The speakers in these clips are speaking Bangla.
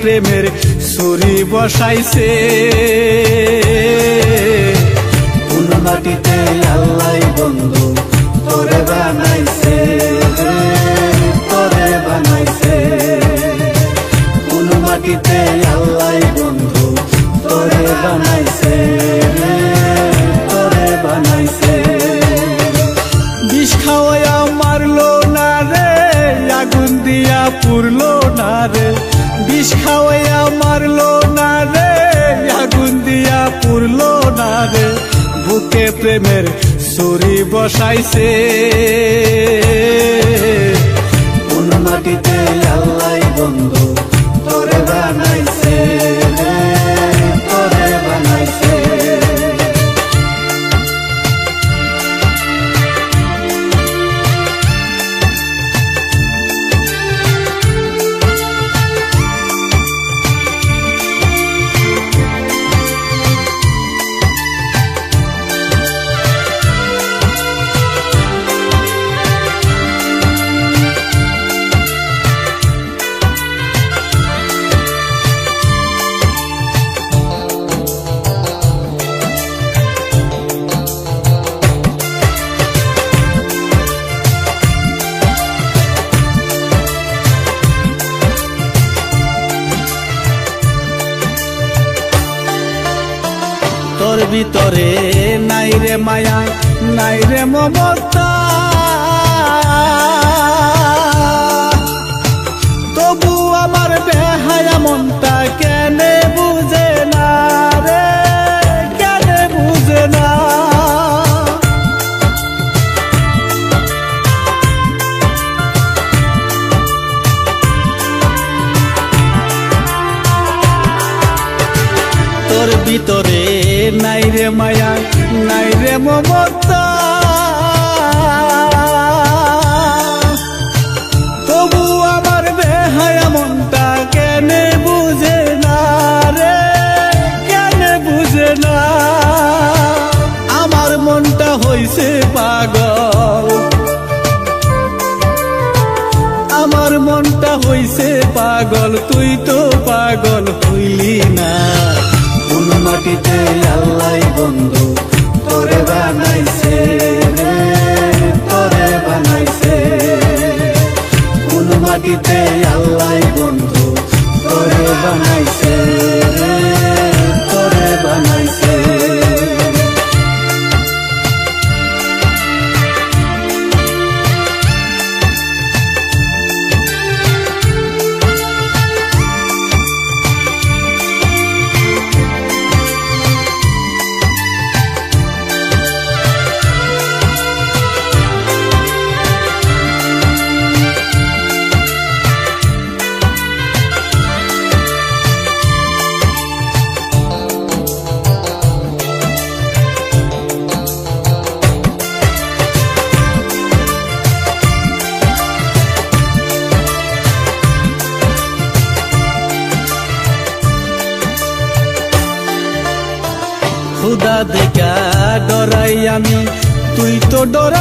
প্রেমের ছুরি বসাইছে। কোন মাটিতে আল্লাহ বন্ধু তোরে বানাইছে তোরে বানাইছে। কোন মাটিতে আল্লাহ বন্ধু তোরে বানাইছে। পুরলো না রে, বিষ খাওয়াইয়া মারলো না রে, আগুন দিয়া পুরলো না রে। বুকে প্রেমের সুরি বসাইছে। ভিতরে নাই রে মায়া নাই রে মমতা। তবু আমার বেহায়া মনটা রে মায়া নাই রে মমতা।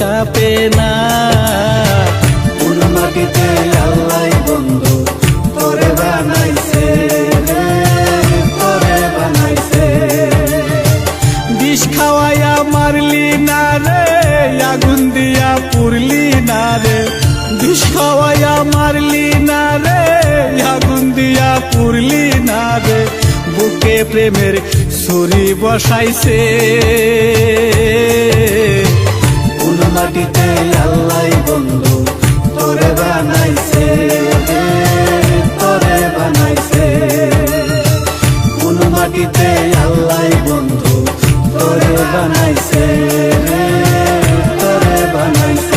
কাপে না। কোন মাটিতে আল্লাহ বন্ধু তোরে বানাইছে তোরে বানাইছে। বিষ খাওয়াইয়া মারলি না রে আগুন দিয়া পুরলি না রে। বিষ খাওয়াইয়া মারলি না রে আগুন দিয়া পুরলি না রে। বুকে প্রেমের ছুরি বসাইছে। মাটিতে আল্লাহ বন্ধু। তোরে বানাইছে তোরে বানাইছে। কোন মাটিতে আল্লাহ বন্ধু, তোরে বানাইছে তোরে বানাইছে।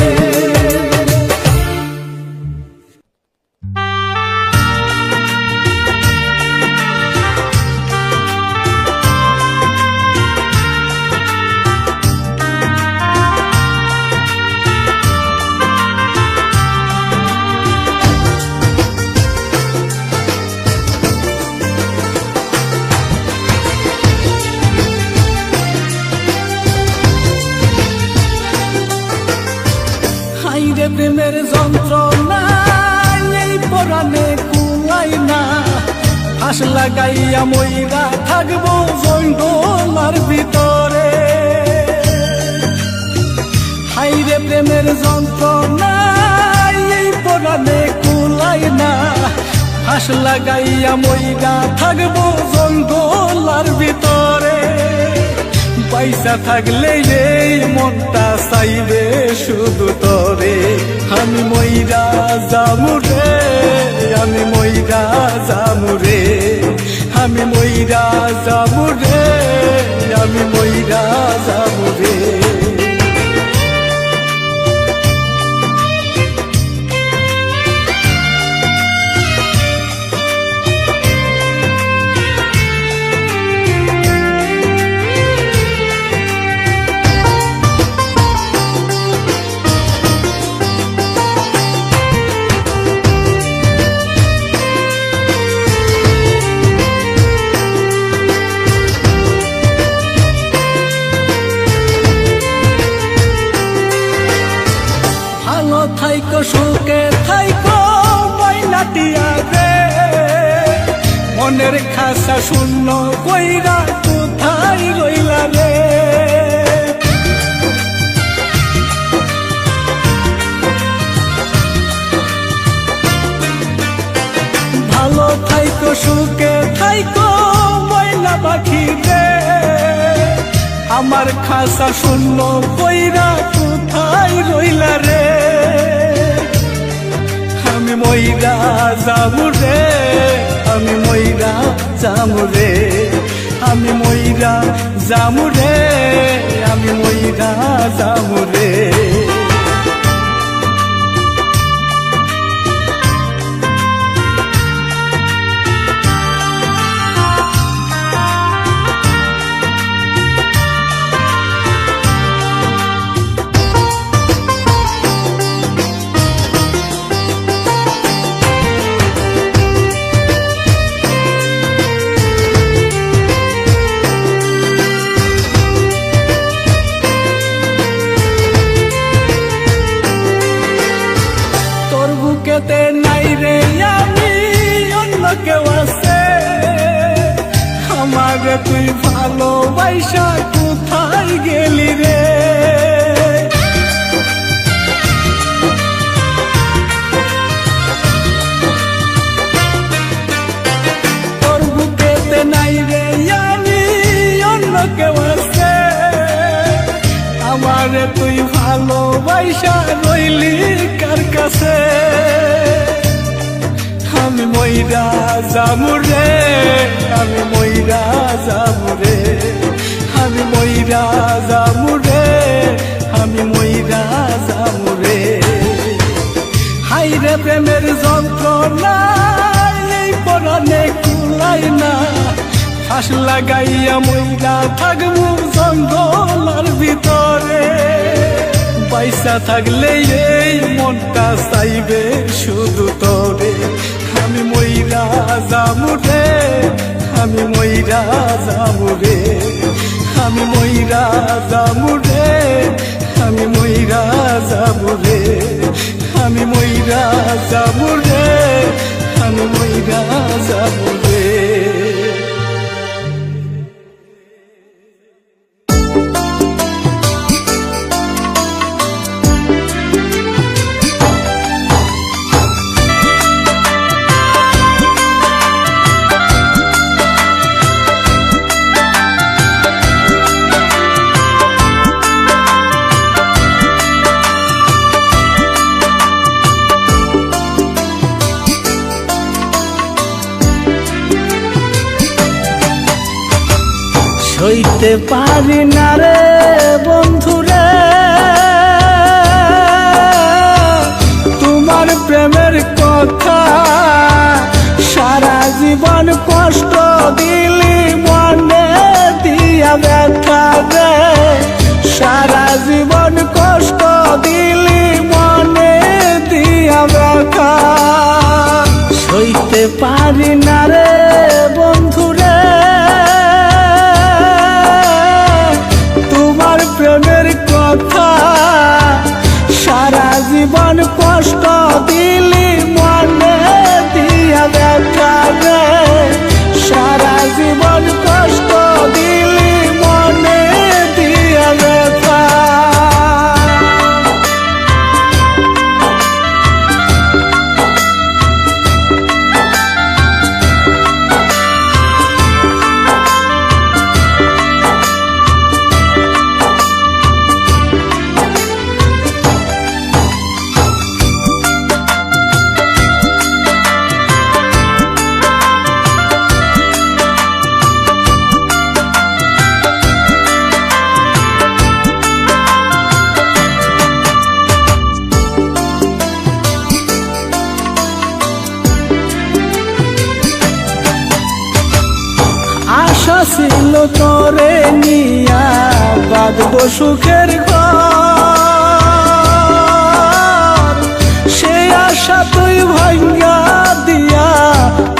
লাগাইয়া মইরা থাকব জঙ্গলার ভিতরে। হাইরে প্রেমের যন্ত্রণা, এই পরাণে কুলাই না। হাস লাগাইয়া মইরা থাকব জঙ্গলার ভিতরে। পয়সা থাকলে এই মনটা চাইবে শুধু তরে। আমি মইরা জামুরে আমি মইরা জামুরে আমি মইরা রে আমি মইরা জামুরে রে আমার খাসা শূন্য কইরা কোথায় রইলা রে? আমি মইরা যাব রে, আমি মইরা যাব রে। আমি মইরা যাব রে, আমি মইরা যাব রে। তুই ভালোবাসা কোথায় গেলি রে? তোর বুকেতে রে, আমি অন্য কেউ আছে। আমার তুই ভালোবাসা রইলি কার কাছে? মইরা যাব রে আমি মইরা যাব রে আমি মইরা যাব রে আমি মইরা যাব রে হাই রে প্রেমের যন্ত্রণা, এই পরাণে কুলাই না। ফাঁস লাগাইয়া মইরা থাকব জঙ্গলার ভিতরে। পয়সা থাকলে এই মনটা চাইবে শুধু তরে। আমি মইরা যাব রে, আমি মইরা যাব রে। আমি মইরা যাব রে, আমি মইরা যাব রে। আমি মইরা যাব রে, আমি মইরা যাব রে। সইতে পারি না রে। সুখের ঘর। সেই আশা তুই ভাঙ্গা দিয়া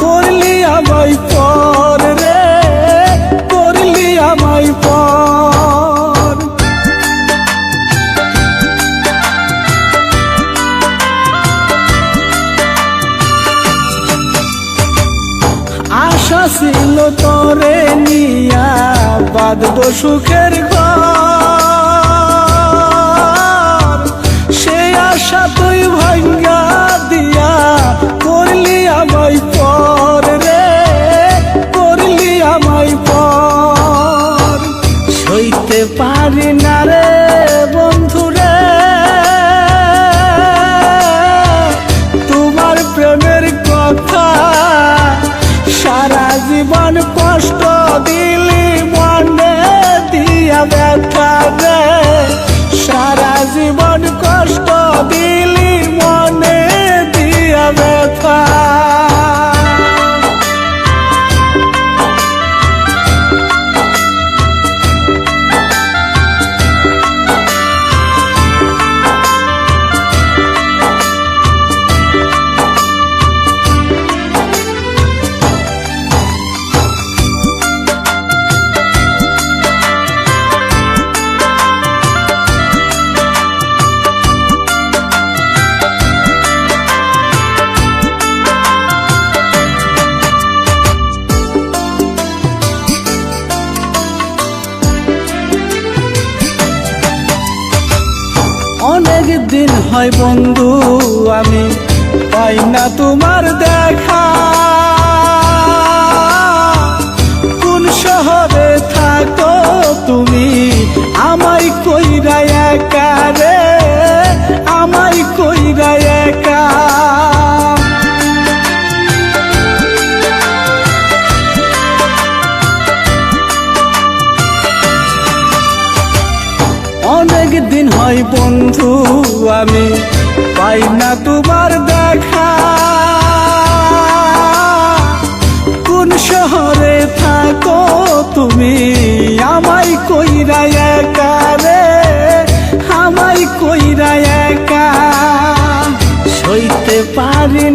করলি আমায় পর রে, করলি আমায় পর। আশা ছিল তোরে নিয়া বাঁধব সুখের দিন হয় বন্ধু, আমি পাই না তোমার দেখা। কোন শহরে থাকো তুমি, আমায় কইরা একা রে, আমায় কইরা একা। হয় বন্ধু, আমি পাই না তোমার দেখা। কোন শহরে থাকো তুমি, আমায় কইরা একা রে, আমায় কইরা একা। সইতে পারি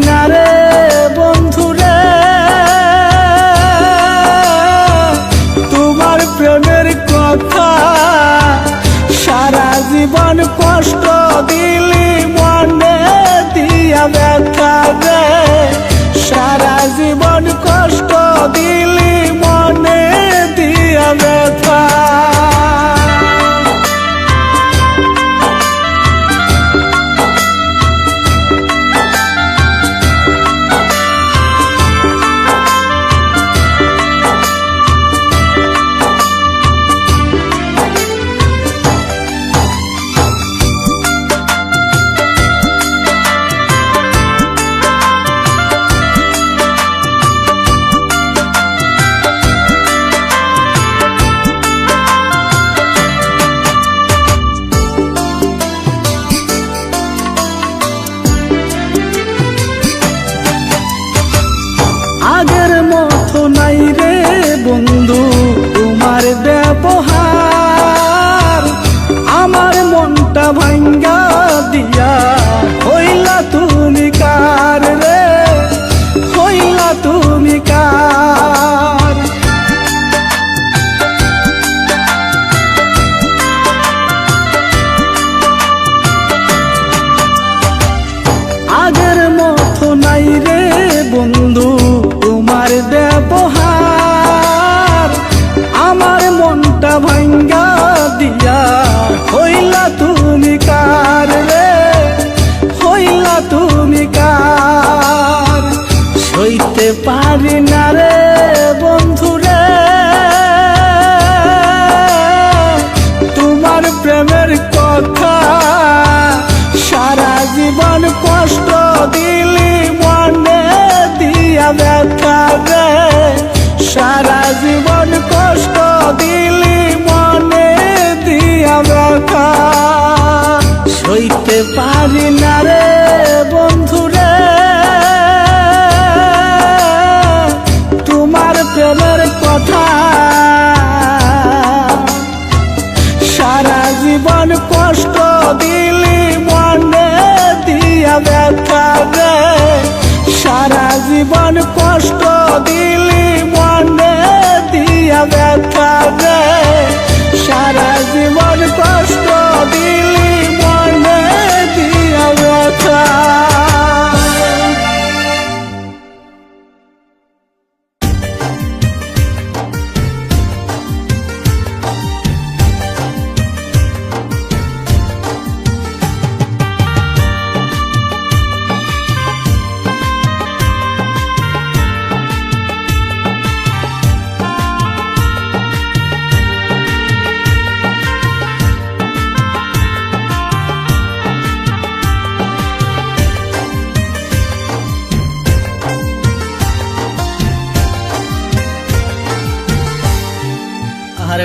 পারি না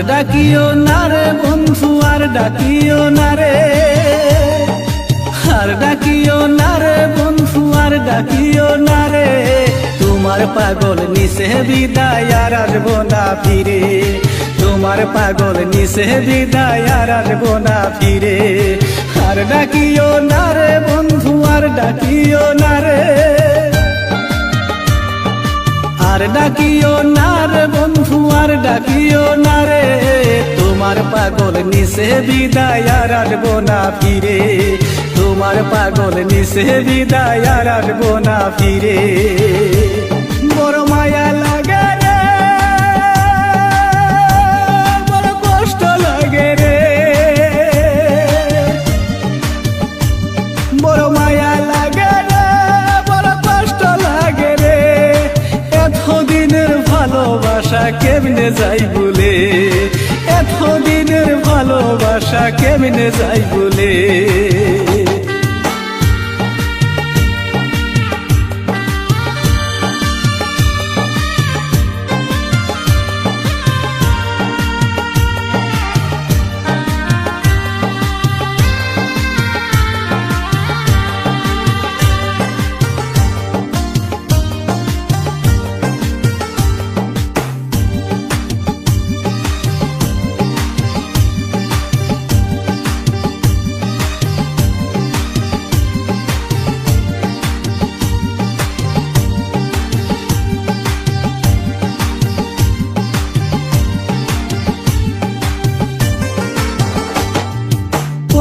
ডাকিও না রে বন্ধু, আর ডাকিও না রে। আর ডাকিও না রে বন্ধু, আর ডাকিও না রে। তোমার পাগল নিষে বিদায় আর আসব না ফিরে। তোমার পাগল নিষে বিদায় আর আসব না ফিরে। আর ডাকিও না রে বন্ধু, আর ডাকিও না রে। আর ডাকিও না বন্ধু ডাকিও না রে। তোমার পাগল নিষে বিদায় আসব না ফিরে। তোমার পাগল নিষে বিদায় আসব না ফিরে। যাই বলে? এতদিনের ভালোবাসা কেমনে যাই বলে?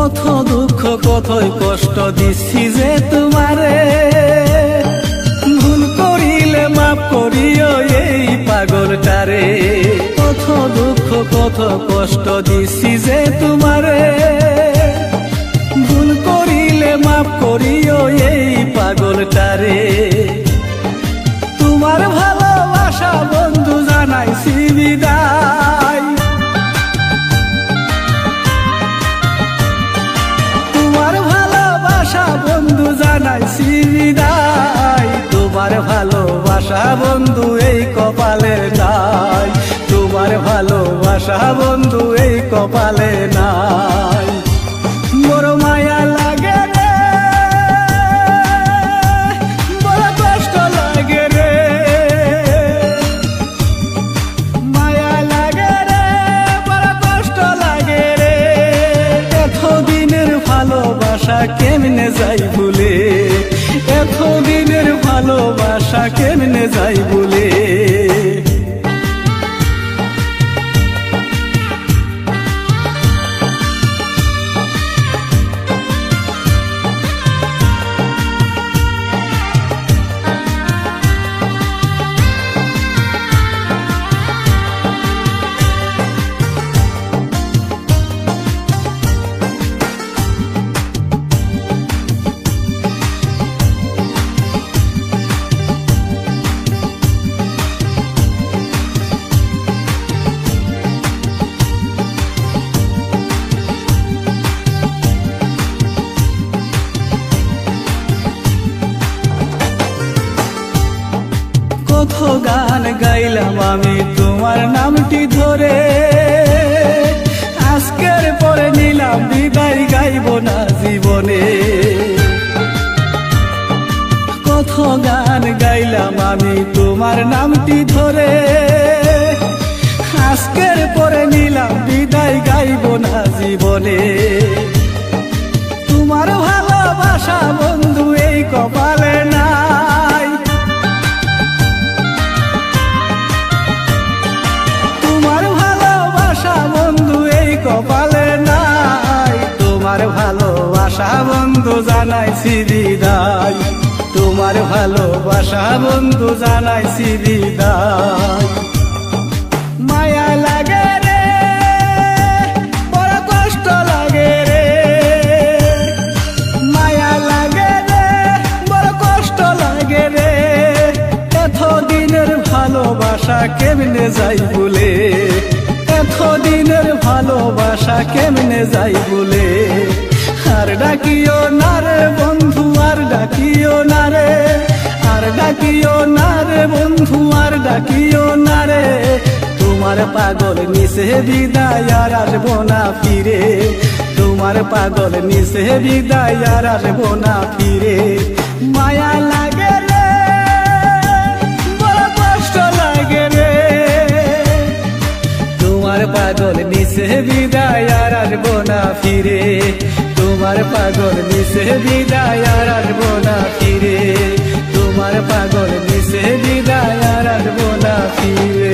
কত দুঃখ কতই কষ্ট দিচ্ছি যে তোমারে। ভুল করিলে মাফ করিও এই পাগলটারে। কত দুঃখ কত কষ্ট দিচ্ছি যে তোমারে। ভুল করিলে মাফ করিও এই পাগলটারে। তোমার ভালোবাসা বন্ধু জানাইছি বিদায়। বন্ধু সিদাই তোমার ভালোবাসা বন্ধু এই কপালে নাই। তোমার ভালোবাসা বন্ধু এই কপালে নাই। কেমনে বলে গাইলাম আমি তোমার নামটি ধরে। আজকের পরে নিলাম বিদায়, গাইব না জীবনে। কত গান গাইলাম আমি তোমার নামটি ধরে। আজকের পরে নিলাম বিদায়, গাইব না জীবনে। তোমার ভালোবাসা বন্ধু, এই কপালে ভালোবাসা বন্ধু জানাইছি বিদায়। তোমার ভালোবাসা বন্ধু জানাইছি বিদায়। মায়া লাগে বড় কষ্ট লাগে রে। মায়া লাগে রে, বড় কষ্ট ভালোবাসা কেমনে যাই বলে? এতদিনের ভালোবাসা কেমনে যাই বলে? আর ডাকিও না রে বন্ধু, আর ডাকিও না রে। আর ডাকিও না রে বন্ধু, আর ডাকিও না রে। তোমার পাগল নিচে বিদায় আর আসব না ফিরে। তোমার পাগল নিচে বিদায় আর আসব না ফিরে। মায়া লাগে কষ্ট লাগে রে। তোমার পাগল নিচে বিদায় আর আসব না ফিরে। তোমার পাগল মিশে বিদায় আর আসব না ফিরে। তোমার পাগল মিশে বিদায় আর আসব না ফিরে।